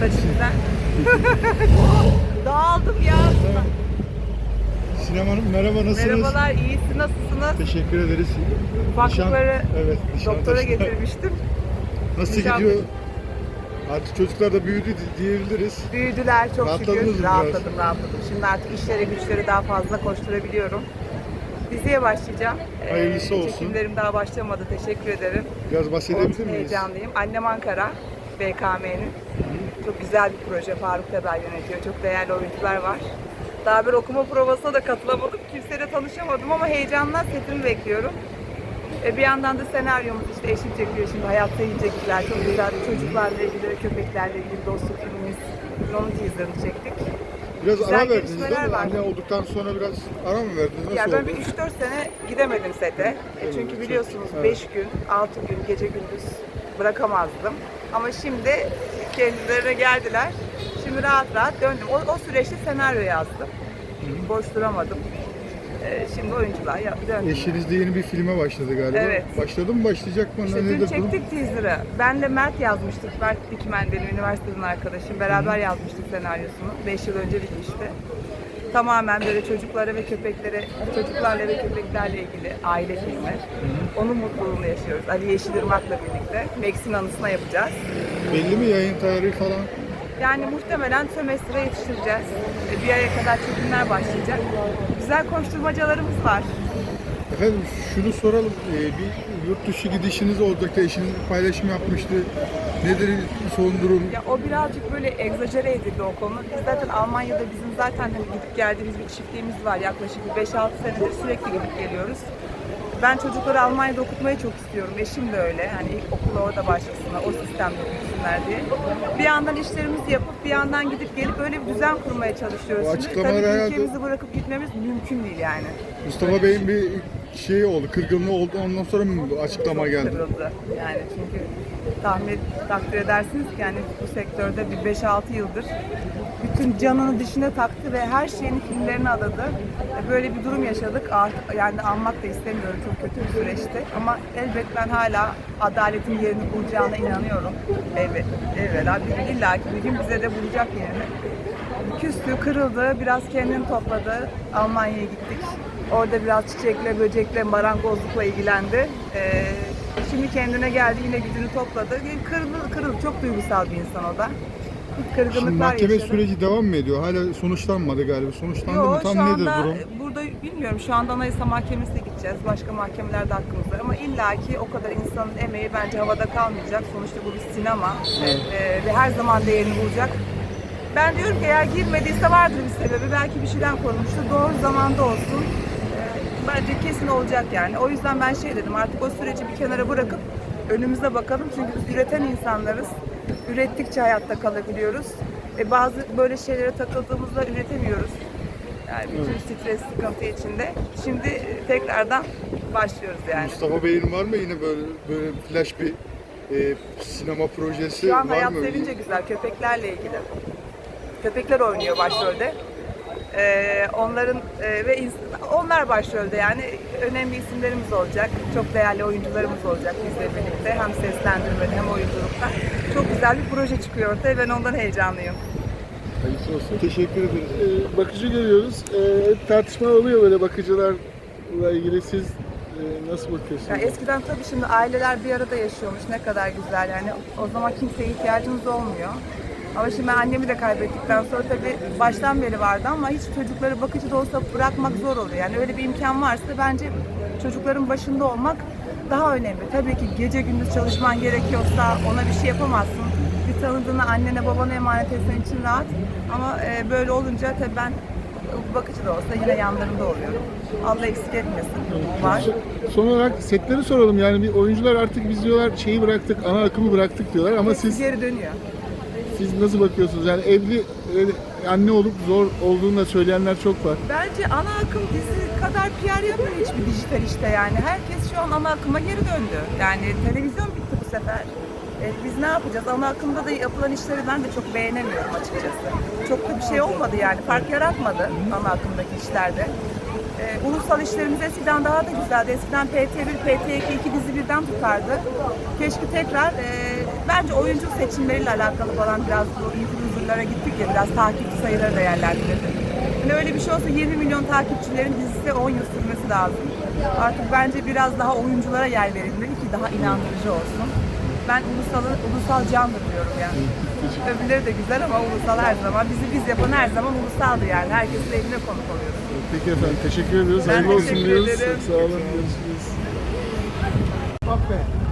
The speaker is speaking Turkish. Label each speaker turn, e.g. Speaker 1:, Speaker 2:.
Speaker 1: Saçı güzel. Dağıldım ya.
Speaker 2: Sinem Hanım merhaba nasılsınız?
Speaker 1: Merhabalar, iyisi nasılsınız?
Speaker 2: Teşekkür ederiz.
Speaker 1: Ufaklıkları
Speaker 2: evet, nişan
Speaker 1: doktora getirmiştim.
Speaker 2: Nasıl
Speaker 1: Nişan
Speaker 2: gidiyor? Artık çocuklar da büyüdü di- diyebiliriz.
Speaker 1: Büyüdüler çok
Speaker 2: Rahatladınız mı
Speaker 1: şükür.
Speaker 2: biraz?
Speaker 1: Rahatladım, rahatladım. Şimdi artık işlere güçleri daha fazla koşturabiliyorum. Diziye başlayacağım. Ee,
Speaker 2: Hayırlısı olsun.
Speaker 1: Çekimlerim daha başlamadı. Teşekkür ederim.
Speaker 2: Biraz bahsedebilir
Speaker 1: Çok
Speaker 2: miyiz?
Speaker 1: heyecanlıyım. Annem Ankara, BKM'nin. Çok güzel bir proje. Faruk Tebel yönetiyor. Çok değerli oyuncular var. Daha bir okuma provasına da katılamadım. Kimseyle tanışamadım ama heyecanla setimi bekliyorum. E, bir yandan da senaryomuz işte eşim çekiyor şimdi Hayatta Yiyecekler. Çok güzel çocuklarla ilgili köpeklerle ilgili dostluk filmimiz. Onun teaserını çektik.
Speaker 2: Biraz
Speaker 1: Güzel
Speaker 2: ara verdiniz değil mi?
Speaker 1: var.
Speaker 2: Anne olduktan sonra biraz ara mı verdiniz? Nasıl
Speaker 1: Ya ben
Speaker 2: oldu?
Speaker 1: bir 3-4 sene gidemedim sete. E,
Speaker 2: Evet,
Speaker 1: Çünkü biliyorsunuz
Speaker 2: evet.
Speaker 1: 5 gün, 6 gün gece gündüz bırakamazdım. Ama şimdi kendilerine geldiler. Şimdi rahat rahat döndüm. O, o süreçte senaryo yazdım. Boş duramadım. E, şimdi oyunculuğa ya- döndüm.
Speaker 2: Eşiniz de yeni bir filme başladı galiba.
Speaker 1: Evet.
Speaker 2: Başladı mı başlayacak mı?
Speaker 1: İşte
Speaker 2: Ne-
Speaker 1: dün
Speaker 2: durum?
Speaker 1: çektik teaser'ı. Benle Mert yazmıştık. Mert Dikmen benim üniversiteden arkadaşım. Beraber yazmıştık senaryosunu. 5 yıl önce bitmişti. Tamamen böyle çocuklara ve köpeklere, çocuklarla ve köpeklerle ilgili aile filmi. Onun mutluluğunu yaşıyoruz. Ali Yeşilırmak'la birlikte. Max'in anısına yapacağız.
Speaker 2: Belli mi yayın tarihi falan?
Speaker 1: Yani muhtemelen sömestre yetiştireceğiz. Bir aya kadar çekimler başlayacak. Güzel koşturmacalarımız var.
Speaker 2: Efendim şunu soralım. Ee, bir yurt dışı gidişiniz olacaktı. Eşiniz bir paylaşım yapmıştı. Nedir son durum?
Speaker 1: Ya o birazcık böyle egzajere edildi o konu. Biz zaten Almanya'da bizim zaten hani gidip geldiğimiz bir çiftliğimiz var. Yaklaşık bir 5-6 senedir sürekli gidip geliyoruz. Ben çocukları Almanya'da okutmayı çok istiyorum. Eşim de öyle. Hani ilk okula orada başlasınlar, o sistemde okusunlar diye. Bir yandan işlerimizi yapıp bir yandan gidip gelip öyle bir düzen kurmaya çalışıyoruz.
Speaker 2: Bu
Speaker 1: Şimdi
Speaker 2: açıklamalar
Speaker 1: tabii
Speaker 2: herhalde-
Speaker 1: ülkemizi bırakıp gitmemiz mümkün değil yani.
Speaker 2: Mustafa Bey'in bir şey oldu, kırgınlığı oldu. Ondan sonra mı bu açıklama geldi?
Speaker 1: kırıldı. Yani çünkü tahmin takdir edersiniz ki yani bu sektörde bir 5-6 yıldır bütün canını dişine taktı ve her şeyini filmlerine adadı. E, Böyle bir durum yaşadık. Artık yani anmak da istemiyorum çok kötü bir süreçti. Ama elbet ben hala adaletin yerini bulacağına inanıyorum. Evet, evvela bir illa ki bir gün bize de bulacak yerini. Küstü, kırıldı, biraz kendini topladı. Almanya'ya gittik. Orada biraz çiçekle, böcekle, marangozlukla ilgilendi. Ee, şimdi kendine geldi, yine gücünü topladı. Kırıldı, kırıldı. Çok duygusal bir insan o da. Kırgınlıklar
Speaker 2: Şimdi mahkeme
Speaker 1: yaşadı.
Speaker 2: süreci devam mı ediyor? Hala sonuçlanmadı galiba. Sonuçlandı mı?
Speaker 1: Yok
Speaker 2: Tam
Speaker 1: şu
Speaker 2: nedir
Speaker 1: anda
Speaker 2: durum?
Speaker 1: burada bilmiyorum şu anda Anayasa Mahkemesi'ne gideceğiz. Başka mahkemelerde hakkımız var ama illaki o kadar insanın emeği bence havada kalmayacak. Sonuçta bu bir sinema Ee, ve her zaman değerini bulacak. Ben diyorum ki eğer girmediyse vardır bir sebebi. Belki bir şeyden korunmuştur. Doğru zamanda olsun. Bence kesin olacak yani. O yüzden ben şey dedim artık o süreci bir kenara bırakıp önümüze bakalım. Çünkü biz üreten insanlarız. Ürettikçe hayatta kalabiliyoruz. E bazı böyle şeylere takıldığımızda üretemiyoruz. Yani bütün stres, sıkıntı içinde. Şimdi e, tekrardan başlıyoruz yani.
Speaker 2: Mustafa Bey'in var mı yine böyle böyle flash bir e, sinema projesi
Speaker 1: Şu an
Speaker 2: var
Speaker 1: Hayat
Speaker 2: mı?
Speaker 1: Sevince güzel, köpeklerle ilgili. Köpekler oynuyor başrolde. Ee, onların e, ve onlar başrolde yani önemli isimlerimiz olacak. Çok değerli oyuncularımız olacak bizle birlikte. Hem seslendirmede hem oyunculukta. Çok güzel bir proje çıkıyor ortaya. Ben ondan heyecanlıyım.
Speaker 2: Hayırlısı olsun. Teşekkür ederiz.
Speaker 3: Ee, bakıcı görüyoruz. Ee, hep tartışma oluyor böyle bakıcılarla ilgili. Siz e, nasıl bakıyorsunuz?
Speaker 1: Ya eskiden tabii şimdi aileler bir arada yaşıyormuş. Ne kadar güzel yani. O zaman kimseye ihtiyacımız olmuyor. Ama şimdi ben annemi de kaybettikten sonra tabii baştan beri vardı ama hiç çocukları bakıcı da olsa bırakmak zor oluyor. Yani öyle bir imkan varsa bence çocukların başında olmak daha önemli. Tabii ki gece gündüz çalışman gerekiyorsa ona bir şey yapamazsın. Bir tanıdığını annene babana emanet etsen için rahat. Ama e, böyle olunca tabii ben bakıcı da olsa yine yanlarında oluyorum. Allah eksik etmesin. Var.
Speaker 3: Son olarak setleri soralım. Yani bir oyuncular artık biz diyorlar şeyi bıraktık, ana akımı bıraktık diyorlar ama siz
Speaker 1: geri dönüyor.
Speaker 3: Siz nasıl bakıyorsunuz? Yani evli e, anne olup zor olduğunu da söyleyenler çok var.
Speaker 1: Bence ana akım dizi kadar PR yapmıyor hiçbir dijital işte yani. Herkes şu an ana akıma geri döndü. Yani televizyon bitti bu sefer. E, biz ne yapacağız? Ana akımda da yapılan işleri ben de çok beğenemiyorum açıkçası. Çok da bir şey olmadı yani. Fark yaratmadı ana akımdaki işlerde. E, ulusal işlerimiz eskiden daha da güzeldi. Eskiden PT1, PT2 iki dizi birden tutardı. Keşke tekrar e, Bence oyuncu seçimleriyle alakalı falan biraz bu influencerlara gittik ya biraz takipçi sayıları değerlendirildi. Hani öyle bir şey olsa 20 milyon takipçilerin dizisi 10 yıl sürmesi lazım. Artık bence biraz daha oyunculara yer verilmeli ki daha inandırıcı olsun. Ben ulusalı, ulusal candır diyorum yani. Öbürleri de güzel ama ulusal her zaman. Bizi biz yapan her zaman ulusaldı yani. Herkesin evine konuk oluyoruz.
Speaker 3: Peki efendim teşekkür ediyoruz.
Speaker 1: Ben
Speaker 3: Hayırlı olsun
Speaker 1: teşekkür
Speaker 3: diyoruz.
Speaker 1: ederim.
Speaker 3: Sağ olun. Görüşürüz.
Speaker 2: Bak be.